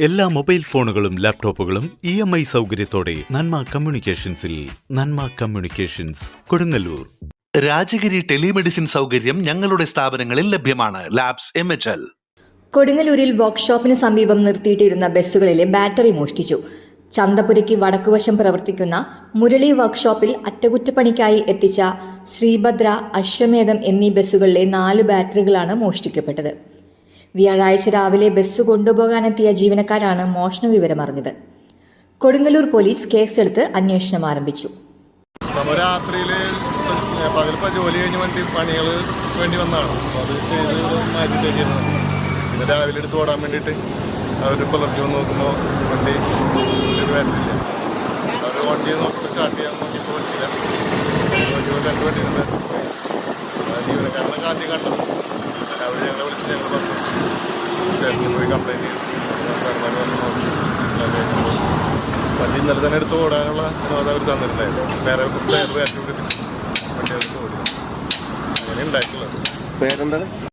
എല്ലാ മൊബൈൽ ഫോണുകളും ലാപ്ടോപ്പുകളും ഇ എം ഐ സൗകര്യത്തോടെ നന്മ കമ്മ്യൂണിക്കേഷൻസിൽ നന്മ കമ്മ്യൂണിക്കേഷൻസ് കൊടുങ്ങല്ലൂർ. രാജഗിരി ടെലിമെഡിസിൻ സൗകര്യം ഞങ്ങളുടെ സ്ഥാപനങ്ങളിൽ ലഭ്യമാണ്. Labs M H L. കൊടുങ്ങല്ലൂരിൽ വർക്ക്ഷോപ്പിന് സമീപം നിർത്തിയിട്ടിരുന്ന ബസ്സുകളിലെ ബാറ്ററി മോഷ്ടിച്ചു. ചന്തപുരയ്ക്ക് വടക്കുവശം പ്രവർത്തിക്കുന്ന മുരളി വർക്ക്ഷോപ്പിൽ അറ്റകുറ്റപ്പണിക്കായി എത്തിച്ച ശ്രീഭദ്ര അശ്വമേധം എന്നീ ബസ്സുകളിലെ നാല് ബാറ്ററികളാണ് മോഷ്ടിക്കപ്പെട്ടത്. വ്യാഴാഴ്ച രാവിലെ ബസ് കൊണ്ടുപോകാനെത്തിയ ജീവനക്കാരാണ് മോഷണ വിവരം അറിഞ്ഞത്. കൊടുങ്ങല്ലൂർ പോലീസ് കേസെടുത്ത് അന്വേഷണം ആരംഭിച്ചു. സമരാത്രിയിൽ പകലിപ്പോൾ ജോലി കഴിഞ്ഞ് വണ്ടി പണികൾ വേണ്ടി വന്നതാണ്. അത് ചെയ്ത് മാറ്റിയിട്ട് ചെയ്യുന്നത് പിന്നെ രാവിലെ എടുത്ത് ഓടാൻ വേണ്ടിയിട്ട് അവർ പുലർച്ചെ വന്ന് നോക്കുമ്പോൾ വണ്ടി വരുന്നില്ല അവർ വണ്ടി നോക്കുമ്പോൾ സ്റ്റാർട്ട് ചെയ്യാൻ നോക്കിയപ്പോൾ പറ്റില്ല രണ്ട് വണ്ടി നിന്ന് ജീവനക്കാരനെ ആദ്യം കണ്ടത് അവർ ഞങ്ങളെ വിളിച്ച് ഞങ്ങൾ പറഞ്ഞു. സ്റ്റേഷനിൽ പോയി കംപ്ലൈന്റ് ചെയ്തു. സാർമാർ വന്ന്. വണ്ടി ഇന്നലെ തന്നെ എടുത്ത് ഓടാനുള്ള അവർ തന്നിട്ടുണ്ടായിരുന്നു. വേറെ കയറ്റി പിടിപ്പിച്ച് വണ്ടി എടുത്ത് ഓടി അങ്ങനെ ഉണ്ടായിട്ടുള്ളത്. പേരെന്താണ്?